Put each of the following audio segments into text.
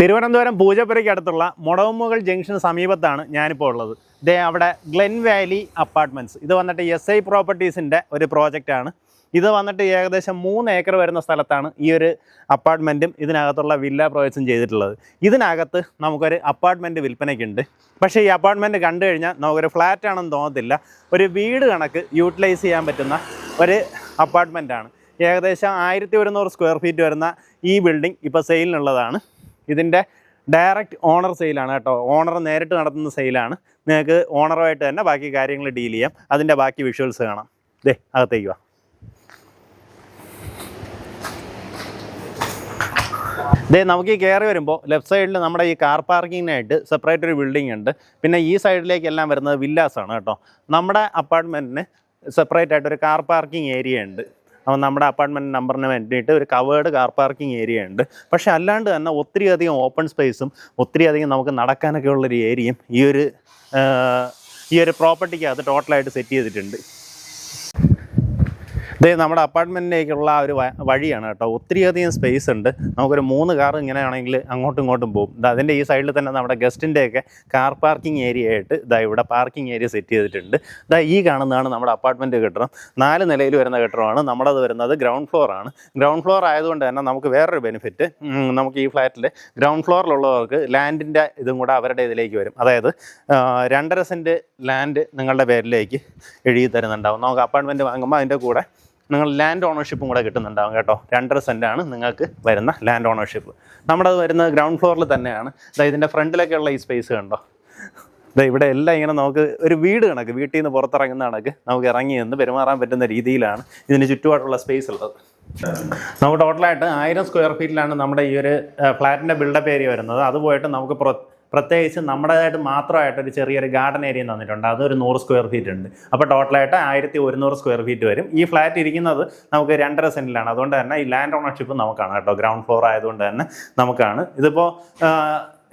തിരുവനന്തപുരം പൂജപ്പുരയ്ക്ക് അടുത്തുള്ള മുടവമുകൾ ജംഗ്ഷന് സമീപത്താണ് ഞാനിപ്പോൾ ഉള്ളത്. ഇതേ അവിടെ ഗ്ലെൻ വാലി അപ്പാർട്ട്മെന്റ്സ് ഇത് വന്നിട്ട് എസ് ഐ പ്രോപ്പർട്ടീസിന്റെ ഒരു പ്രോജക്റ്റാണ് ഇത് വന്നിട്ട് ഏകദേശം മൂന്ന് ഏക്കർ വരുന്ന സ്ഥലത്താണ് ഈ ഒരു അപ്പാർട്ട്മെന്റും ഇതിനകത്തുള്ള വില്ല പ്രോജക്ട്സും ചെയ്തിട്ടുള്ളത്. ഇതിനകത്ത് നമുക്കൊരു അപ്പാർട്ട്മെന്റ് വിൽപ്പനയ്ക്കുണ്ട്. പക്ഷേ ഈ അപ്പാർട്ട്മെന്റ് കണ്ടു കഴിഞ്ഞാൽ നമുക്കൊരു ഫ്ലാറ്റ് ആണെന്ന് തോന്നത്തില്ല. ഒരു വീട് കണക്ക് യൂട്ടിലൈസ് ചെയ്യാൻ പറ്റുന്ന ഒരു അപ്പാർട്ട്മെന്റാണ് ഏകദേശം ആയിരത്തി ഒരുന്നൂറ് സ്ക്വയർ ഫീറ്റ് വരുന്ന ഈ ബിൽഡിംഗ് ഇപ്പോൾ സെയിലിനുള്ളതാണ് ഇതിന്റെ ഡയറക്റ്റ് ഓണർ സെയിലാണ് കേട്ടോ. ഓണർ നേരിട്ട് നടത്തുന്ന സെയിലാണ്. നിങ്ങൾക്ക് ഓണറുമായിട്ട് തന്നെ ബാക്കി കാര്യങ്ങൾ ഡീൽ ചെയ്യാം. അതിന്റെ ബാക്കി വിഷ്വൽസ് കാണാം. ദേ അകത്തേക്ക് വാ. ദേ നമുക്ക് ഈ കയറി വരുമ്പോൾ ലെഫ്റ്റ് സൈഡിൽ നമ്മുടെ ഈ കാർ പാർക്കിങ്ങിനായിട്ട് സെപ്പറേറ്റ് ഒരു ബിൽഡിംഗ് ഉണ്ട്. പിന്നെ ഈ സൈഡിലേക്കെല്ലാം വരുന്നത് വില്ലാസാണ് കേട്ടോ. നമ്മുടെ അപ്പാർട്ട്മെന്റിന് സെപ്പറേറ്റ് ആയിട്ട് ഒരു കാർ പാർക്കിംഗ് ഏരിയ ഉണ്ട്. അപ്പോൾ നമ്മുടെ അപ്പാർട്ട്മെന്റ് നമ്പറിന് വേണ്ടിയിട്ട് ഒരു കവേർഡ് കാർ പാർക്കിംഗ് ഏരിയ ഉണ്ട്. പക്ഷേ അല്ലാണ്ട് തന്നെ ഒത്തിരി അധികം ഓപ്പൺ സ്പേസും ഒത്തിരി അധികം നമുക്ക് നടക്കാനൊക്കെ ഉള്ളൊരു ഏരിയയും ഈ ഒരു ഈ ഒരു പ്രോപ്പർട്ടിക്ക് അത് ടോട്ടലായിട്ട് സെറ്റ് ചെയ്തിട്ടുണ്ട്. ഇതേ നമ്മുടെ അപ്പാർട്ട്മെന്റിലേക്കുള്ള ഒരു വഴിയാണ് കേട്ടോ. ഒത്തിരിയധികം സ്പേസ് ഉണ്ട്. നമുക്കൊരു മൂന്ന് കാർ ഇങ്ങനെയാണെങ്കിൽ അങ്ങോട്ടും ഇങ്ങോട്ടും പോകും. അതിന്റെ ഈ സൈഡിൽ തന്നെ നമ്മുടെ ഗസ്റ്റിന്റെയൊക്കെ കാർ പാർക്കിംഗ് ഏരിയ ആയിട്ട് ഇതാ ഇവിടെ പാർക്കിംഗ് ഏരിയ സെറ്റ് ചെയ്തിട്ടുണ്ട്. ഇതാ ഈ കാണുന്നതാണ് നമ്മുടെ അപ്പാർട്ട്മെന്റ് കെട്ടിടം. നാല് നിലയിൽ വരുന്ന കെട്ടിടമാണ്. നമ്മളത് വരുന്നത് ഗ്രൗണ്ട് ഫ്ലോറാണ് ഗ്രൗണ്ട് ഫ്ലോർ ആയതുകൊണ്ട് തന്നെ നമുക്ക് വേറൊരു ബെനിഫിറ്റ് നമുക്ക് ഈ ഫ്ലാറ്റിൽ ഗ്രൗണ്ട് ഫ്ലോറിലുള്ളവർക്ക് ലാൻഡിന്റെ ഇതും കൂടെ അവരുടെ ഇതിലേക്ക് വരും. അതായത് രണ്ടര സെന്റ് ലാൻഡ് നിങ്ങളുടെ പേരിലേക്ക് എഴുതി തരുന്നുണ്ടാവും. നമുക്ക് അപ്പാർട്ട്മെന്റ് വാങ്ങുമ്പോൾ അതിന്റെ കൂടെ നിങ്ങൾ ലാൻഡ് ഓണർഷിപ്പും കൂടെ കിട്ടുന്നുണ്ടാവും കേട്ടോ. രണ്ടര സെന്റാണ് നിങ്ങൾക്ക് വരുന്ന ലാൻഡ് ഓണർഷിപ്പ് നമ്മുടെ അത് വരുന്നത് ഗ്രൗണ്ട് ഫ്ലോറിൽ തന്നെയാണ്. ദാ ഇതിന്റെ ഫ്രണ്ടിലൊക്കെയുള്ള ഈ സ്പേസ് കണ്ടോ? ദാ ഇവിടെ എല്ലാം ഇങ്ങനെ നമുക്ക് ഒരു വീട് കണക്ക് വീട്ടിൽ നിന്ന് പുറത്തിറങ്ങുന്ന കണക്ക് നമുക്ക് ഇറങ്ങി നിന്ന് പെരുമാറാൻ പറ്റുന്ന രീതിയിലാണ് ഇതിന് ചുറ്റുപാടുള്ള സ്പേസ് ഉള്ളത്. നമുക്ക് ടോട്ടലായിട്ട് ആയിരം സ്ക്വയർ ഫീറ്റിലാണ് നമ്മുടെ ഈ ഒരു ഫ്ലാറ്റിന്റെ ബിൽഡപ്പ് ഏരിയ വരുന്നത്. അതുപോയിട്ട് നമുക്ക് പ്ര- പ്രത്യേകിച്ച് നമ്മുടേതായിട്ട് മാത്രമായിട്ട് ഒരു ചെറിയൊരു ഗാർഡൻ ഏരിയ തന്നിട്ടുണ്ട് അതൊരു നൂറ് സ്ക്വയർ ഫീറ്റ് ഉണ്ട്. അപ്പോൾ ടോട്ടലായിട്ട് ആയിരത്തി ഒരുന്നൂറ് സ്ക്വയർ ഫീറ്റ് വരും. ഈ ഫ്ലാറ്റ് ഇരിക്കുന്നത് നമുക്ക് രണ്ടര സെന്റിലാണ് അതുകൊണ്ട് തന്നെ ഈ ലാൻഡ് ഓണർഷിപ്പ് നമുക്കാണ് കേട്ടോ. ഗ്രൗണ്ട് ഫ്ലോർ ആയതുകൊണ്ട് തന്നെ നമുക്കാണ്. ഇതിപ്പോൾ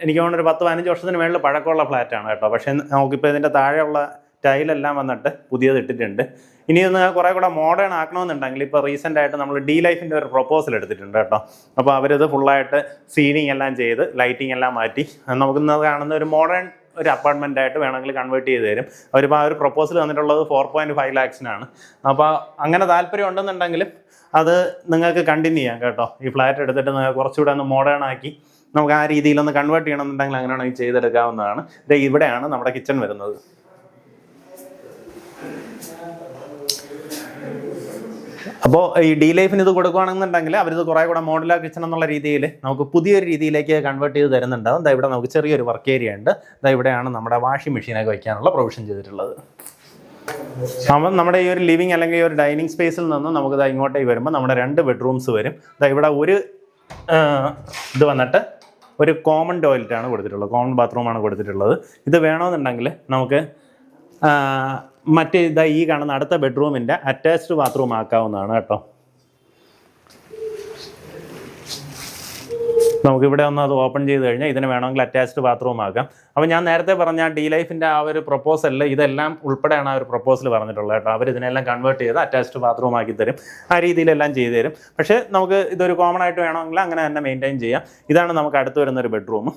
എനിക്ക് തോന്നുന്നു ഒരു പത്ത് പതിനഞ്ച് വർഷത്തിന് മേളിൽ പഴക്കമുള്ള ഫ്ലാറ്റാണ് കേട്ടോ. പക്ഷേ നമുക്കിപ്പോൾ ഇതിന്റെ താഴെയുള്ള ടൈലെല്ലാം വന്നിട്ട് പുതിയത് ഇട്ടിട്ടുണ്ട്. ഇനി ഒന്ന് കുറേ കൂടെ മോഡേൺ ആക്കണമെന്നുണ്ടെങ്കിൽ ഇപ്പോൾ റീസെന്റ് ആയിട്ട് നമ്മൾ ഡി ലൈഫിന്റെ ഒരു പ്രൊപ്പോസൽ എടുത്തിട്ടുണ്ട് കേട്ടോ. അപ്പോൾ അവരത് ഫുള്ളായിട്ട് സീലിംഗ് എല്ലാം ചെയ്ത് ലൈറ്റിംഗ് എല്ലാം മാറ്റി. നമുക്ക് കാണുന്ന ഒരു മോഡേൺ ഒരു അപ്പാർട്ട്മെന്റ് ആയിട്ട് വേണമെങ്കിൽ കൺവേർട്ട് ചെയ്ത് തരും. അവരിപ്പോൾ ആ ഒരു പ്രൊപ്പോസൽ വന്നിട്ടുള്ളത് ഫോർ പോയിന്റ് ഫൈവ് ലാക്സിനാണ് അപ്പോൾ അങ്ങനെ താല്പര്യം ഉണ്ടെന്നുണ്ടെങ്കിലും അത് നിങ്ങൾക്ക് കണ്ടിന്യൂ ചെയ്യാം കേട്ടോ. ഈ ഫ്ലാറ്റ് എടുത്തിട്ട് നിങ്ങൾക്ക് കുറച്ചുകൂടെ ഒന്ന് മോഡേൺ ആക്കി നമുക്ക് ആ രീതിയിലൊന്ന് കൺവേർട്ട് ചെയ്യണമെന്നുണ്ടെങ്കിൽ അങ്ങനെയാണെങ്കിൽ ചെയ്തെടുക്കാവുന്നതാണ്. ദേ ഇവിടെയാണ് നമ്മുടെ കിച്ചൺ വരുന്നത്. അപ്പോൾ ഈ ഡി ലൈഫിന് ഇത് കൊടുക്കുകയാണെന്നുണ്ടെങ്കിൽ അവരിത് കുറേ കൂടെ മോഡുലാർ കിച്ചൺ എന്നുള്ള രീതിയിൽ നമുക്ക് പുതിയൊരു രീതിയിലേക്ക് കൺവേർട്ട് ചെയ്ത് തരുന്നുണ്ടാവും. ദാ ഇവിടെ നമുക്ക് ചെറിയൊരു വർക്ക് ഏരിയ ഉണ്ട്. ദാ ഇവിടെയാണ് നമ്മുടെ വാഷിംഗ് മെഷീനൊക്കെ വയ്ക്കാനുള്ള പ്രൊവിഷൻ ചെയ്തിട്ടുള്ളത്. അപ്പം നമ്മുടെ ഈ ഒരു ലിവിങ് അല്ലെങ്കിൽ ഈ ഒരു ഡൈനിങ് സ്പേസിൽ നിന്ന് നമുക്ക് ദാ ഇങ്ങോട്ടേക്ക് വരുമ്പോൾ നമ്മുടെ രണ്ട് ബെഡ്റൂംസ് വരും. ദാ ഇവിടെ ഒരു ഇത് വന്നിട്ട് ഒരു കോമൺ ടോയ്ലറ്റാണ് കൊടുത്തിട്ടുള്ളത്. കോമൺ ബാത്റൂമാണ് കൊടുത്തിട്ടുള്ളത്. ഇത് വേണമെന്നുണ്ടെങ്കിൽ നമുക്ക് മറ്റേ ഇതാ ഈ കാണുന്ന അടുത്ത ബെഡ്റൂമിന്റെ അറ്റാച്ച്ഡ് ബാത്റൂം ആക്കാവുന്നതാണ് കേട്ടോ. നമുക്കിവിടെ ഒന്ന് അത് ഓപ്പൺ ചെയ്ത് കഴിഞ്ഞാൽ ഇതിന് വേണമെങ്കിൽ അറ്റാച്ച്ഡ് ബാത്റൂം ആക്കാം. അപ്പോൾ ഞാൻ നേരത്തെ പറഞ്ഞ ഡി ലൈഫിന്റെ ആ ഒരു പ്രൊപ്പോസലിൽ ഇതെല്ലാം ഉൾപ്പെടെയാണ് ആ ഒരു പ്രൊപ്പോസൽ പറഞ്ഞിട്ടുള്ളത് കേട്ടോ. അവർ ഇതിനെല്ലാം കൺവേർട്ട് ചെയ്ത് അറ്റാച്ച്ഡ് ബാത്റൂം ആക്കി തരും. ആ രീതിയിലെല്ലാം ചെയ്തു തരും. പക്ഷേ നമുക്ക് ഇതൊരു കോമൺ ആയിട്ട് വേണമെങ്കിൽ അങ്ങനെ തന്നെ മെയിന്റെയിൻ ചെയ്യാം. ഇതാണ് നമുക്ക് അടുത്ത് വരുന്ന ഒരു ബെഡ്റൂം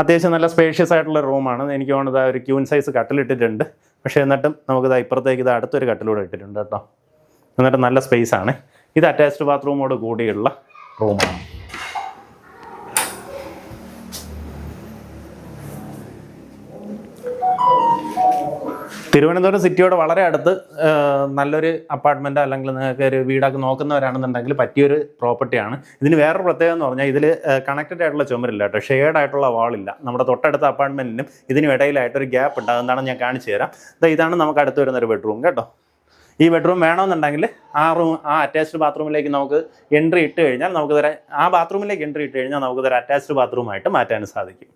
അത്യാവശ്യം നല്ല സ്പേഷ്യസ് ആയിട്ടുള്ള റൂമാണ്. എനിക്ക് തോന്നുന്നത് ഒരു ക്യൂൻ സൈസ് കട്ടിലിട്ടിട്ടുണ്ട്. പക്ഷേ എന്നിട്ടും നമുക്ക് ഇതാ ഇപ്പുറത്തേക്ക് ഇത് അടുത്തൊരു കട്ടിലൂടെ ഇട്ടിട്ടുണ്ട് കേട്ടോ. എന്നിട്ട് നല്ല സ്പേസ് ആണ്. ഇത് അറ്റാച്ച്ഡ് ബാത്റൂമോട് കൂടിയുള്ള റൂമാണ്. തിരുവനന്തപുരം സിറ്റിയോട് വളരെ അടുത്ത് നല്ലൊരു അപ്പാർട്ട്മെന്റ് അല്ലെങ്കിൽ നിങ്ങൾക്ക് ഒരു വീടൊക്കെ നോക്കുന്നവരാണെന്നുണ്ടെങ്കിൽ പറ്റിയൊരു പ്രോപ്പർട്ടിയാണ് ഇതിന് വേറൊരു പ്രത്യേകത എന്ന് പറഞ്ഞാൽ ഇതിൽ കണക്റ്റഡ് ആയിട്ടുള്ള ചുമരില്ല കേട്ടോ. ഷെയർഡ് ആയിട്ടുള്ള വാളില്ല നമ്മുടെ തൊട്ടടുത്ത അപ്പാർട്ട്മെന്റിനും ഇതിനും ഇടയിലായിട്ട് ഒരു ഗ്യാപ്പ് ഉണ്ട്. അതെന്താണ് ഞാൻ കാണിച്ചു തരാം. ഇതാണ് നമുക്ക് അടുത്ത് വരുന്ന ഒരു ബെഡ്റൂം കേട്ടോ. ഈ ബെഡ്റൂം വേണമെന്നുണ്ടെങ്കിൽ ആ റൂം ആ അറ്റാച്ച്ഡ് ബാത്റൂമിലേക്ക് നമുക്ക് എൻട്രി ഇട്ട് കഴിഞ്ഞാൽ നമുക്ക് തരാൻ ആ ബാത്റൂമിലേക്ക് എൻട്രി ഇട്ട് കഴിഞ്ഞാൽ നമുക്ക് തരാം അറ്റാച്ച്ഡ് ബാത്റൂമായിട്ട് മാറ്റാൻ സാധിക്കും.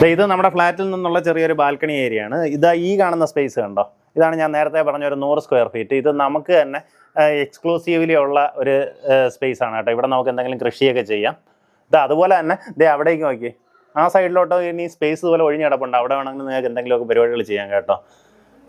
ഇത് നമ്മുടെ ഫ്ലാറ്റിൽ നിന്നുള്ള ചെറിയൊരു ബാൽക്കണി ഏരിയ ആണ് ഇത് ഈ കാണുന്ന സ്പേസ് കണ്ടോ? ഇതാണ് ഞാൻ നേരത്തെ പറഞ്ഞ ഒരു നൂറ് സ്ക്വയർ ഫീറ്റ് ഇത് നമുക്ക് തന്നെ എക്സ്ക്ലൂസീവ്ലി ഉള്ള ഒരു സ്പേസ് ആണ് കേട്ടോ. ഇവിടെ നമുക്ക് എന്തെങ്കിലും കൃഷിയൊക്കെ ചെയ്യാം. ഇത് അതുപോലെ തന്നെ ദേ അവിടേക്ക് നോക്കി. ആ സൈഡിലോട്ട് ഇനി സ്പേസ് ഇതുപോലെ ഒഴിഞ്ഞ് കിടപ്പുണ്ട്. അവിടെ വേണമെങ്കിൽ നിങ്ങൾക്ക് എന്തെങ്കിലുമൊക്കെ പരിപാടികൾ ചെയ്യാം കേട്ടോ.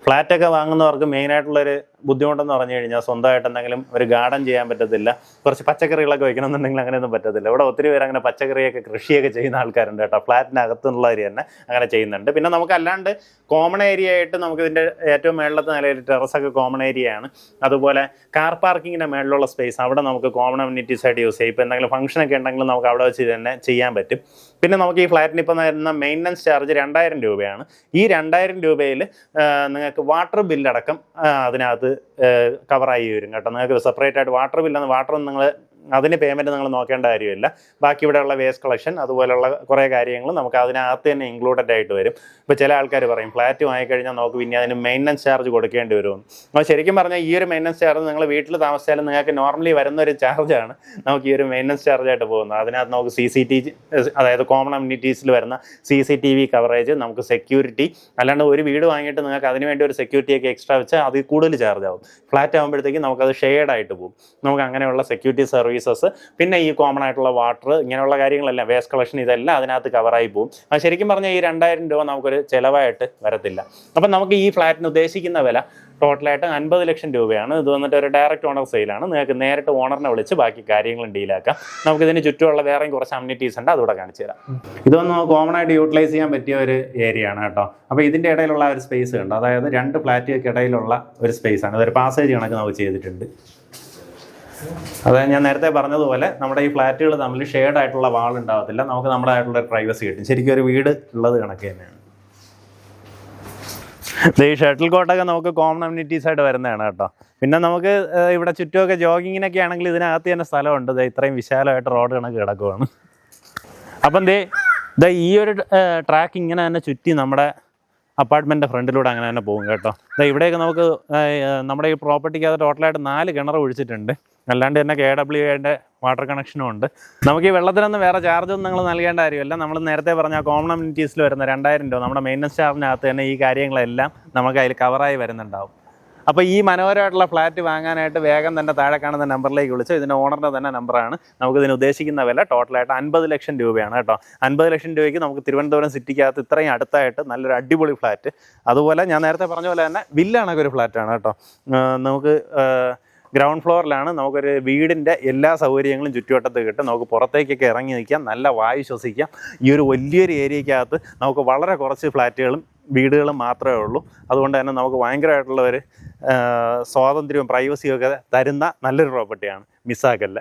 ഫ്ലാറ്റൊക്കെ വാങ്ങുന്നവർക്ക് മെയിനായിട്ടുള്ളൊരു ബുദ്ധിമുട്ടെന്ന് പറഞ്ഞു കഴിഞ്ഞാൽ സ്വന്തമായിട്ട് എന്തെങ്കിലും ഒരു ഗാർഡൻ ചെയ്യാൻ പറ്റത്തില്ല. കുറച്ച് പച്ചക്കറികളൊക്കെ വെക്കണമെന്നുണ്ടെങ്കിൽ അങ്ങനെയൊന്നും പറ്റത്തില്ല. ഇവിടെ ഒത്തിരി പേര് അങ്ങനെ പച്ചക്കറിയൊക്കെ കൃഷിയൊക്കെ ചെയ്യുന്ന ആൾക്കാരുണ്ട് കേട്ടോ. ഫ്ലാറ്റിനകത്തുള്ളവർ തന്നെ അങ്ങനെ ചെയ്യുന്നുണ്ട്. പിന്നെ നമുക്ക് അല്ലാണ്ട് കോമൺ ഏരിയ ആയിട്ട് നമുക്ക് ഇതിന്റെ ഏറ്റവും മേളിലത്തെ നിലയിൽ ടെറസൊക്കെ കോമൺ ഏരിയ ആണ്. അതുപോലെ കാർ പാർക്കിങ്ങിന്റെ മേളിലുള്ള സ്പേസ് അവിടെ നമുക്ക് കോമൺ അമ്യൂണിറ്റീസ് ആയിട്ട് യൂസ് ചെയ്യും. ഇപ്പോൾ എന്തെങ്കിലും ഫംഗ്ഷനൊക്കെ ഉണ്ടെങ്കിൽ നമുക്ക് അവിടെ വെച്ച് തന്നെ ചെയ്യാൻ പറ്റും. പിന്നെ നമുക്ക് ഈ ഫ്ലാറ്റിന് ഇപ്പം വരുന്ന മെയിന്റനൻസ് ചാർജ് രണ്ടായിരം രൂപയാണ്. ഈ രണ്ടായിരം രൂപയിൽ നിങ്ങൾക്ക് വാട്ടർ ബില്ലടക്കം അതിനകത്ത് കവറായി വരും കേട്ടോ. നിങ്ങൾക്ക് സെപ്പറേറ്റ് ആയിട്ട് വാട്ടർ ബില്ലൊന്നും വാട്ടറൊന്നും നിങ്ങൾ അതിന് പേയ്മെന്റ് നിങ്ങൾ നോക്കേണ്ട കാര്യമില്ല. ബാക്കി ഇവിടെയുള്ള വേസ്റ്റ് കളക്ഷൻ അതുപോലെയുള്ള കുറേ കാര്യങ്ങൾ നമുക്ക് അതിനകത്ത് തന്നെ ഇൻക്ലൂഡഡ് ആയിട്ട് വരും. ഇപ്പോൾ ചില ആൾക്കാർ പറയും ഫ്ലാറ്റ് വാങ്ങിക്കഴിഞ്ഞാൽ നമുക്ക് പിന്നെ അതിന് മെയിന്റനൻസ് ചാർജ് കൊടുക്കേണ്ടി വരുമെന്ന് അപ്പോൾ ശരിക്കും പറഞ്ഞാൽ ഈ ഒരു മെയിന്റനൻസ് ചാർജ് നിങ്ങൾ വീട്ടിൽ താമസിച്ചാലും നിങ്ങൾക്ക് നോർമലി വരുന്ന ഒരു ചാർജാണ് നമുക്ക് ഈ ഒരു മെയിന്റനൻസ് ചാർജായിട്ട് പോകുന്നത്. അതിനകത്ത് നമുക്ക് സി സി ടി അതായത് കോമൺ അമ്യൂണിറ്റീസിൽ വരുന്ന C C T V coverage നമുക്ക് സെക്യൂരിറ്റി അല്ലാണ്ട് ഒരു വീട് വാങ്ങിയിട്ട് നിങ്ങൾക്ക് അതിനുവേണ്ടി ഒരു സെക്യൂരിറ്റി ഒക്കെ എക്സ്ട്രാ വെച്ചാൽ അത് കൂടുതൽ ചാർജ് ആവും. ഫ്ലാറ്റ് ആകുമ്പോഴത്തേക്കും നമുക്കത് ഷെയർഡ് ആയിട്ട് പോകും. നമുക്ക് അങ്ങനെയുള്ള സെക്യൂരിറ്റി സർവീസസ് പിന്നെ ഈ കോമൺ ആയിട്ടുള്ള വാട്ടർ ഇങ്ങനെയുള്ള കാര്യങ്ങളെല്ലാം വേസ്റ്റ് കളക്ഷൻ ഇതെല്ലാം അതിനകത്ത് കവറായി പോകും. അത് ശരിക്കും പറഞ്ഞാൽ ഈ രണ്ടായിരം രൂപ നമുക്കൊരു ചിലവായിട്ട് വരത്തില്ല. അപ്പം നമുക്ക് ഈ ഫ്ലാറ്റിന് ഉദ്ദേശിക്കുന്ന വില ടോട്ടലായിട്ട് അൻപത് ലക്ഷം രൂപയാണ്. ഇത് വന്നിട്ട് ഒരു ഡയറക്റ്റ് ഓണർ സെയിലാണ് നിങ്ങൾക്ക് നേരിട്ട് ഓണറിനെ വിളിച്ച് ബാക്കി കാര്യങ്ങളും ഡീലാക്കാം നമുക്ക് ഇതിന് ചുറ്റുമുള്ള വേറെയും കുറച്ച് അമ്യൂണിറ്റീസ് ഉണ്ട് അതുകൂടെ കാണിച്ചു തരാം. ഇതൊന്ന് കോമൺ ആയിട്ട് യൂട്ടിലൈസ് ചെയ്യാൻ പറ്റിയ ഒരു ഏരിയ ആണ് കേട്ടോ. അപ്പോൾ ഇതിന്റെ ഇടയിലുള്ള ഒരു സ്പേസ് ഉണ്ട് അതായത് രണ്ട് ഫ്ലാറ്റുകൾക്ക് ഇടയിലുള്ള ഒരു സ്പേസ് ആണ്. അതൊരു പാസേജ് കണക്ക് നമുക്ക് ചെയ്തിട്ടുണ്ട്. അതായത് ഞാൻ നേരത്തെ പറഞ്ഞതുപോലെ നമ്മുടെ ഈ ഫ്ലാറ്റുകൾ തമ്മിൽ ഷെയർഡ് ആയിട്ടുള്ള വാൾ ഉണ്ടാവത്തില്ല. നമുക്ക് നമ്മുടെ ആയിട്ടുള്ള പ്രൈവസി കിട്ടും. ശരിക്കും ഒരു വീട് ഉള്ളത് കണക്ക് തന്നെയാണ്. ഈ ഷട്ടിൽ കോട്ടൊക്കെ നമുക്ക് കോമൺ അമ്യൂണിറ്റീസ് ആയിട്ട് വരുന്നതാണ് കേട്ടോ. പിന്നെ നമുക്ക് ഇവിടെ ചുറ്റുമൊക്കെ ജോഗിങ്ങിനൊക്കെ ആണെങ്കിൽ ഇതിനകത്ത് തന്നെ സ്ഥലമുണ്ട്. ഇത്രയും വിശാലമായിട്ട് റോഡ് കണക്ക് കിടക്കുവാണ്. അപ്പം ദേ ദേ ഈ ഒരു ട്രാക്ക് ഇങ്ങനെ തന്നെ ചുറ്റി നമ്മുടെ അപ്പാർട്ട്മെന്റിന്റെ ഫ്രണ്ടിലൂടെ അങ്ങനെ തന്നെ പോകും കേട്ടോ. ദേ ഇവിടെയൊക്കെ നമുക്ക് നമ്മുടെ ഈ പ്രോപ്പർട്ടിക്കകത്ത് ടോട്ടലായിട്ട് നാല് കിണർ ഒഴിച്ചിട്ടുണ്ട്. അല്ലാണ്ട് തന്നെ കെ ഡബ്ല്യു എന്റെ വാട്ടർ കണക്ഷനും ഉണ്ട്. നമുക്ക് ഈ വെള്ളത്തിനൊന്നും വേറെ ചാർജൊന്നും നിങ്ങൾ നൽകേണ്ട കാര്യമില്ല. നമ്മൾ നേരത്തെ പറഞ്ഞ കോമൺ അമ്യൂണിറ്റീസിൽ വരുന്ന രണ്ടായിരം രൂപ നമ്മുടെ മെയിന്റനൻസ് ചാർജിനകത്ത് തന്നെ ഈ കാര്യങ്ങളെല്ലാം നമുക്ക് അതിൽ കവറായി വരുന്നുണ്ടാവും. അപ്പോൾ ഈ മനോഹരമായിട്ടുള്ള ഫ്ലാറ്റ് വാങ്ങാനായിട്ട് വേഗം തന്നെ താഴെ കാണുന്ന നമ്പറിലേക്ക് വിളിച്ച്. ഇതിന്റെ ഓണറിന്റെ തന്നെ നമ്പറാണ് നമുക്ക് ഇതിന് ഉദ്ദേശിക്കുന്ന വില ടോട്ടലായിട്ട് അൻപത് ലക്ഷം രൂപയാണ് കേട്ടോ. അൻപത് ലക്ഷം രൂപയ്ക്ക് നമുക്ക് തിരുവനന്തപുരം സിറ്റിക്കകത്ത് ഇത്രയും അടുത്തായിട്ട് നല്ലൊരു അടിപൊളി ഫ്ലാറ്റ് അതുപോലെ ഞാൻ നേരത്തെ പറഞ്ഞ പോലെ തന്നെ വില്ലാണൊക്കെ ഒരു ഫ്ലാറ്റാണ് കേട്ടോ. നമുക്ക് ഗ്രൗണ്ട് ഫ്ലോറിലാണ് നമുക്കൊരു വീടിന്റെ എല്ലാ സൗകര്യങ്ങളും ചുറ്റുവട്ടത്ത് കിട്ടും. നമുക്ക് പുറത്തേക്കൊക്കെ ഇറങ്ങി നിൽക്കാം നല്ല വായു ശ്വസിക്കാം. ഈ ഒരു വലിയൊരു ഏരിയക്കകത്ത് നമുക്ക് വളരെ കുറച്ച് ഫ്ലാറ്റുകളും വീടുകളും മാത്രമേ ഉള്ളൂ. അതുകൊണ്ട് തന്നെ നമുക്ക് ഭയങ്കരമായിട്ടുള്ള ഒരു സ്വാതന്ത്ര്യവും പ്രൈവസിയും ഒക്കെ തരുന്ന നല്ലൊരു പ്രോപ്പർട്ടിയാണ് മിസ്സാക്കല്ല.